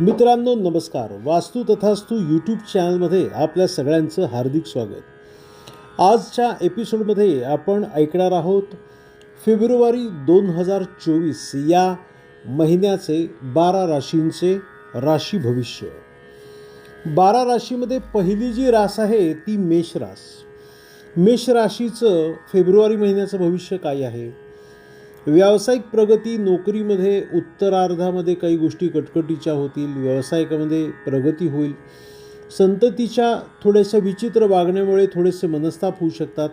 मित्रांनो नमस्कार. वास्तू तथास्तू यूट्यूब चॅनलमध्ये आपल्या सगळ्यांचं हार्दिक स्वागत. आजच्या एपिसोडमध्ये आपण ऐकणार आहोत फेब्रुवारी दोन हजार चोवीस या महिन्याचे बारा राशींचे राशी भविष्य. बारा राशीमध्ये पहिली जी रास आहे ती मेष रास. मेष राशीचं फेब्रुवारी महिन्याचं भविष्य काय आहे? व्यावसायिक प्रगती नोकरीमध्ये उत्तरार्धामध्ये काही गोष्टी कटकटीच्या होतील व्यावसायिकामध्ये प्रगती होईल. संततीच्या थोड्याशा विचित्र वागण्यामुळे थोडेसे मनस्ताप होऊ शकतात.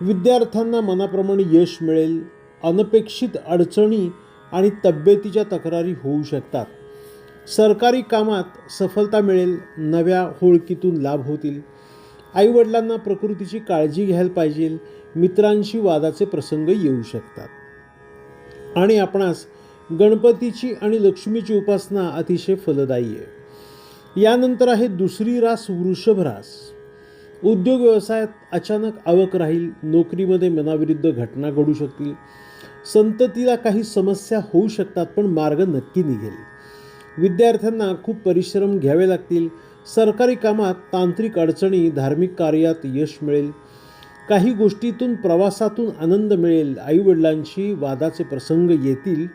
विद्यार्थ्यांना मनाप्रमाणे यश मिळेल अनपेक्षित अडचणी आणि तब्येतीच्या तक्रारी होऊ शकतात. सरकारी कामात सफलता मिळेल नव्या होळकीतून लाभ होतील. आईवडिलांना प्रकृतीची काळजी घ्यायला पाहिजे मित्रांशी वादाचे प्रसंग येऊ शकतात. आणि आपणास गणपतीची आणि लक्ष्मीची उपासना अतिशय फलदायी आहे. यानंतर आहे दुसरी रास वृषभ रास. उद्योग व्यवसायात अचानक आवक राहील नोकरीमध्ये मनाविरुद्ध घटना घडू शकतील. संततीला काही समस्या होऊ शकतात पण मार्ग नक्की निघेल. विद्यार्थ्यांना खूप परिश्रम घ्यावे लागतील. सरकारी कामात तांत्रिक अडचणी धार्मिक कार्यात यश मिळेल. काही गोष्टीतून प्रवासातून आनंद मिळेल आईवडिलांशी वादाचे प्रसंग येतील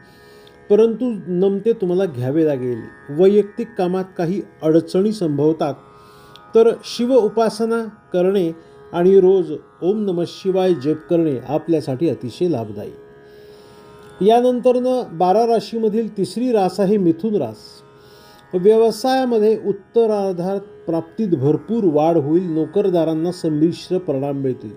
परंतु नमते तुम्हाला घ्यावे लागेल. वैयक्तिक कामात काही अडचणी संभवतात तर शिव उपासना करणे आणि रोज ओम नम शिवाय जप करणे आपल्यासाठी अतिशय लाभदायी. यानंतरनं बारा राशीमधील तिसरी रास आहे मिथुन रास. व्यवसायामध्ये उत्तरार्धात प्राप्तीत भरपूर वाढ होईल नोकरदारांना संमिश्र परिणाम मिळतील.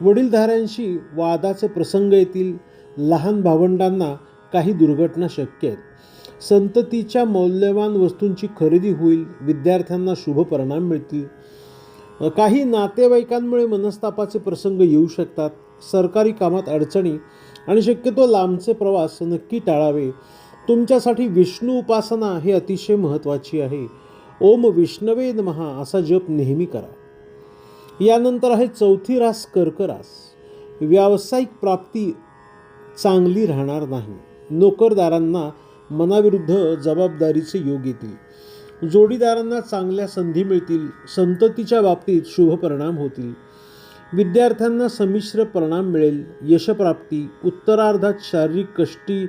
वडीलधाऱ्यांशी वादाचे प्रसंग येतील लहान भावंडांना काही दुर्घटना शक्य आहेत. संततीच्या मौल्यवान वस्तूंची खरेदी होईल विद्यार्थ्यांना शुभ परिणाम मिळतील. काही नातेवाईकांमुळे मनस्तापाचे प्रसंग येऊ शकतात. सरकारी कामात अडचणी आणि शक्यतो लांबचे प्रवास नक्की टाळावे. तुमच्यासाठी विष्णू उपासना हे अतिशय महत्त्वाची आहे. ओम विष्णवे महा असा जप नेहमी करा. यानंतर आहे चौथी रास कर्क रास व्यावसायिक प्राप्ती चांगली राहणार नाही. नोकरदारांना मनाविरुद्ध जबाबदारीचे योग येतील. जोडीदारांना चांगल्या संधी मिळतील. संततीच्या बाबतीत शुभ परिणाम होतील. विद्यार्थ्यांना संमिश्र परिणाम मिळेल. यशप्राप्ती उत्तरार्धात शारीरिक कष्टी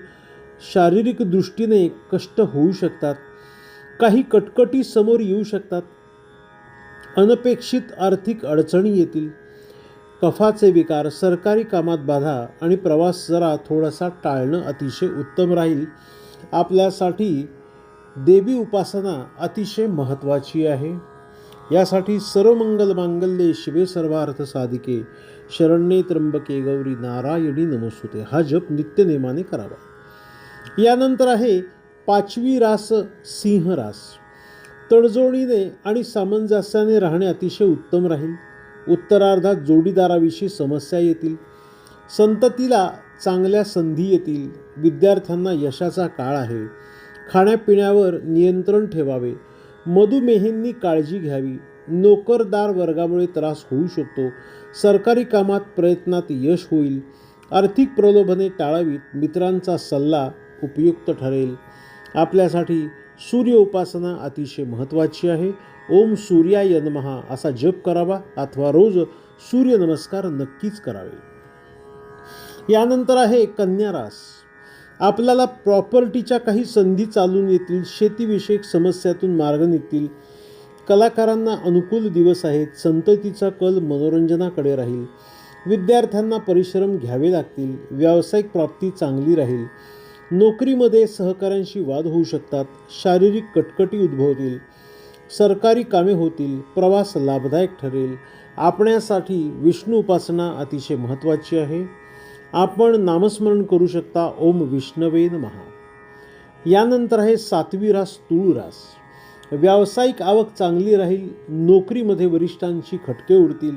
शारीरिक दृष्टीने कष्ट होऊ शकतात. काही कटकटी समोर येऊ शकतात. अनपेक्षित आर्थिक अडचणी येतील. कफाचे विकार सरकारी कामात बाधा आणि प्रवास जरा थोडासा टाळणं अतिशय उत्तम राहील. आपल्यासाठी देवी उपासना अतिशय महत्त्वाची आहे. यासाठी सर्व मंगल मांगल्ये शिवे सर्वार्थ साधिके. शरण्ये त्र्यंबके गौरी नारायणी नमोस्तुते. हा जप नित्यनेमाने करावा. यानंतर आहे पाचवी रास सिंह रास. तडजोडीने आणि सामंजस्याने राहणे अतिशय उत्तम राहील. उत्तरार्धात जोडीदाराविषयी समस्या येतील. संततीला चांगल्या संधी येतील. विद्यार्थ्यांना यशाचा काळ आहे. खाण्यापिण्यावर नियंत्रण ठेवावे. मधुमेहींनी काळजी घ्यावी. नोकरदार वर्गामुळे त्रास होऊ शकतो. सरकारी कामात प्रयत्नात यश होईल. आर्थिक प्रलोभने टाळावीत. मित्रांचा सल्ला उपयुक्त ठरेल. आपल्यासाठी सूर्य उपासना अतिशय महत्त्वाची आहे. ओम सूर्याय नमहा असा जप करावा अथवा रोज सूर्यनमस्कार नक्कीच करावे. यानंतर आहे कन्या रास. आपल्याला प्रॉपर्टीच्या काही संधी चालून येतील शेतीविषयक समस्यातून मार्ग निघतील. कलाकारांना अनुकूल दिवस आहेत संततीचा कल मनोरंजनाकडे राहील. विद्यार्थ्यांना परिश्रम घ्यावे लागतील व्यावसायिक प्राप्ती चांगली राहील. नोकरीमध्ये सहकाऱ्यांशी वाद होऊ शकतात शारीरिक कटकटी उद्भवतील सरकारी कामे होतील प्रवास लाभदायक ठरेल. आपण्यासाठी विष्णू उपासना अतिशय महत्त्वाची आहे. आपण नामस्मरण करू शकता ओम विष्णवे महा यानंतर आहे सातवी रास तुळू रास. व्यावसायिक आवक चांगली राहील नोकरीमध्ये वरिष्ठांची खटके उडतील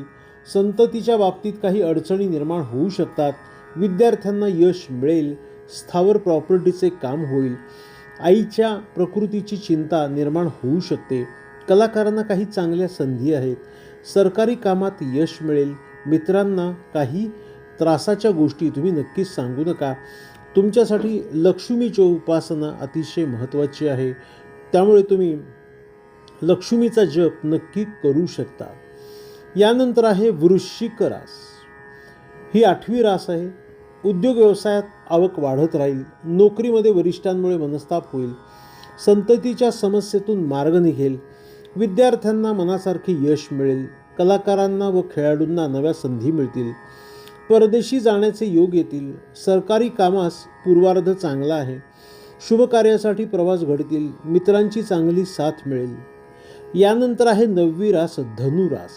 संततीच्या बाबतीत काही अडचणी निर्माण होऊ शकतात विद्यार्थ्यांना यश मिळेल स्थावर प्रॉपर्टीचे काम होईल. आईच्या प्रकृतीची चिंता निर्माण होऊ शकते. कलाकारांना काही चांगल्या संधी आहेत. सरकारी कामात यश मिळेल. मित्रांना काही त्रासाच्या गोष्टी तुम्ही नक्कीच सांगू नका. तुमच्यासाठी लक्ष्मीची उपासना अतिशय महत्त्वाची आहे. त्यामुळे तुम्ही लक्ष्मीचा जप नक्की करू शकता. यानंतर आहे वृश्चिक रास. ही आठवी रास आहे. उद्योग व्यवसायात आवक वाढत राहील नोकरीमध्ये वरिष्ठांमुळे मनस्ताप होईल संततीच्या समस्येतून मार्ग निघेल विद्यार्थ्यांना मनासारखे यश मिळेल कलाकारांना व खेळाडूंना नव्या संधी मिळतील परदेशी जाण्याचे योग येतील सरकारी कामास पूर्वार्ध चांगला आहे शुभ कार्यासाठी प्रवास घडतील मित्रांची चांगली साथ मिळेल. यानंतर आहे नववी रास धनुरास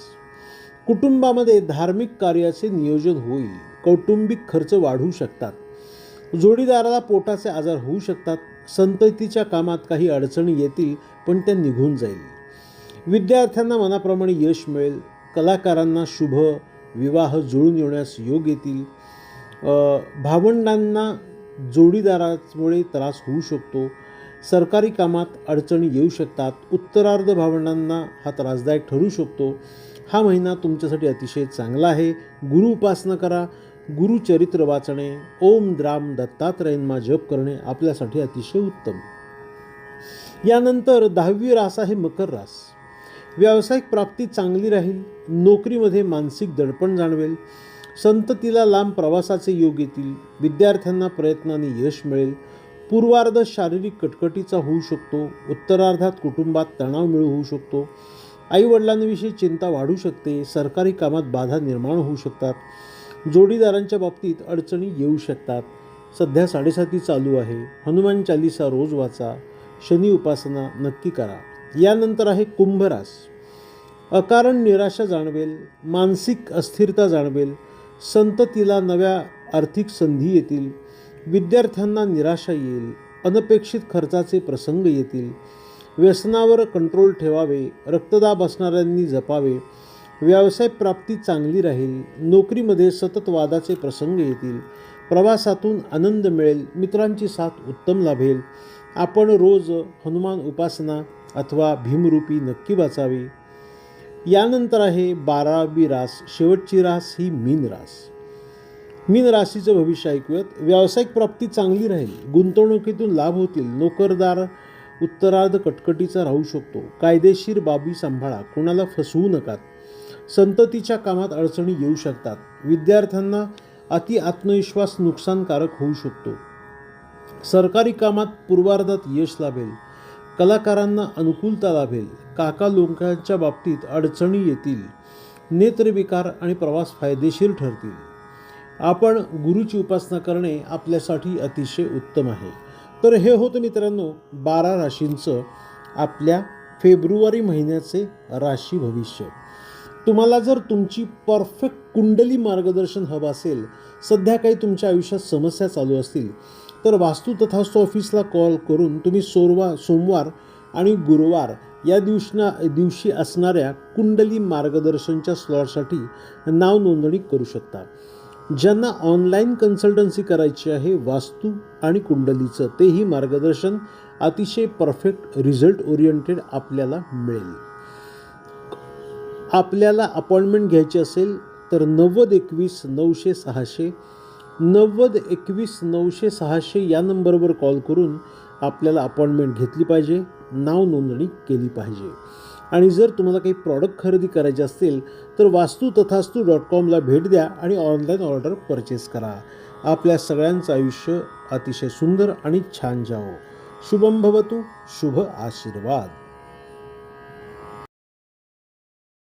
कुटुंबामध्ये धार्मिक कार्याचे नियोजन होईल. कौटुंबिक खर्च वाढू शकतात. जोडीदाराला पोटाचे आजार होऊ शकतात. संततीच्या कामात काही अडचणी येतील पण त्या निघून जाईल. विद्यार्थ्यांना मनाप्रमाणे यश मिळेल. कलाकारांना शुभ विवाह जुळून येण्यास योग येतील. भावंडांना जोडीदारामुळे त्रास होऊ शकतो. सरकारी कामात अडचणी येऊ शकतात. उत्तरार्ध भावंडांना हा त्रासदायक ठरू शकतो. हा महिना तुमच्यासाठी अतिशय चांगला आहे. गुरु उपासना करा. गुरुचरित्र वाचणे ओम द्राम दत्तात्रयन्मा जप करणे आपल्यासाठी अतिशय उत्तम. यानंतर दहावी रास आहे मकर रास. व्यावसायिक प्राप्ती चांगली राहील नोकरीमध्ये मानसिक दडपण जाणवेल संततीला लांब प्रवासाचे योग येतील विद्यार्थ्यांना प्रयत्नाने यश मिळेल पूर्वार्ध शारीरिक कटकटीचा होऊ शकतो उत्तरार्धात कुटुंबात तणाव मिळू होऊ शकतो आईवडिलांविषयी चिंता वाढू शकते सरकारी कामात बाधा निर्माण होऊ शकतात जोडीदारांच्या बाबतीत अडचणी येऊ शकतात. सध्या साडेसाती चालू आहे. हनुमान चालिसा रोज वाचा. शनी उपासना नक्की करा. यानंतर आहे कुंभरास. अकारण निराशा जाणवेल. मानसिक अस्थिरता जाणवेल. संततीला नव्या आर्थिक संधी येतील. विद्यार्थ्यांना निराशा येईल. अनपेक्षित खर्चाचे प्रसंग येतील. व्यसनावर कंट्रोल ठेवावे. रक्तदाब असणाऱ्यांनी जपावे. व्यवसाय प्राप्ती चांगली राहील नोकरीमध्ये सतत वादाचे प्रसंग येतील प्रवासातून आनंद मिळेल मित्रांची साथ उत्तम लाभेल. आपण रोज हनुमान उपासना अथवा भीमरूपी नक्की वाचावी. यानंतर आहे बारावी रास शेवटची रास ही मीन रास. मीन राशीचं भविष्य ऐकूयात. व्यावसायिक प्राप्ती चांगली राहील गुंतवणुकीतून लाभ होतील नोकरदार उत्तरार्ध कटकटीचा राहू शकतो. कायदेशीर बाबी सांभाळा कोणाला फसवू नका. संततीच्या कामात अडचणी येऊ शकतात. विद्यार्थ्यांना अति आत्मविश्वास नुकसानकारक होऊ शकतो. सरकारी कामात पूर्वार्धात यश लाभेल. कलाकारांना अनुकूलता लाभेल. काका लोकांच्या बाबतीत अडचणी येतील. नेत्रविकार आणि प्रवास फायदेशीर ठरतील. आपण गुरुची उपासना करणे आपल्यासाठी अतिशय उत्तम आहे. तर हे होतं मित्रांनो बारा राशींचं आपल्या फेब्रुवारी महिन्याचे राशी भविष्य. तुम्हाला जर तुमची परफेक्ट कुंडली मार्गदर्शन हवं असेल सध्या काही तुमच्या आयुष्यात समस्या चालू असतील तर वास्तू तथास्तू ऑफिसला कॉल करून तुम्ही सोरवा सोमवार आणि गुरुवार या दिवशना दिवशी असणाऱ्या कुंडली मार्गदर्शनच्या स्लॉटसाठी नाव नोंदणी करू शकता. ज्यांना ऑनलाईन कन्सल्टन्सी करायची आहे वास्तू आणि कुंडलीचं तेही मार्गदर्शन अतिशय परफेक्ट रिझल्ट ओरिएंटेड आपल्याला मिळेल. आपल्याला अपॉइंटमेंट घ्यायची असेल तर नव्वद एकवीस नऊशे सहाशे. नव्वद एकवीस नऊशे सहाशे या नंबरवर कॉल करून आपल्याला अपॉइंटमेंट घेतली पाहिजे नाव नोंदणी केली पाहिजे. आणि जर तुम्हाला काही प्रॉडक्ट खरेदी करायचे असतील तर वास्तू तथास्तू डॉट कॉमला भेट द्या आणि ऑनलाईन ऑर्डर परचेस करा. आपल्या सगळ्यांचं आयुष्य अतिशय सुंदर आणि छान जावो. शुभम भवतु शुभ आशीर्वाद.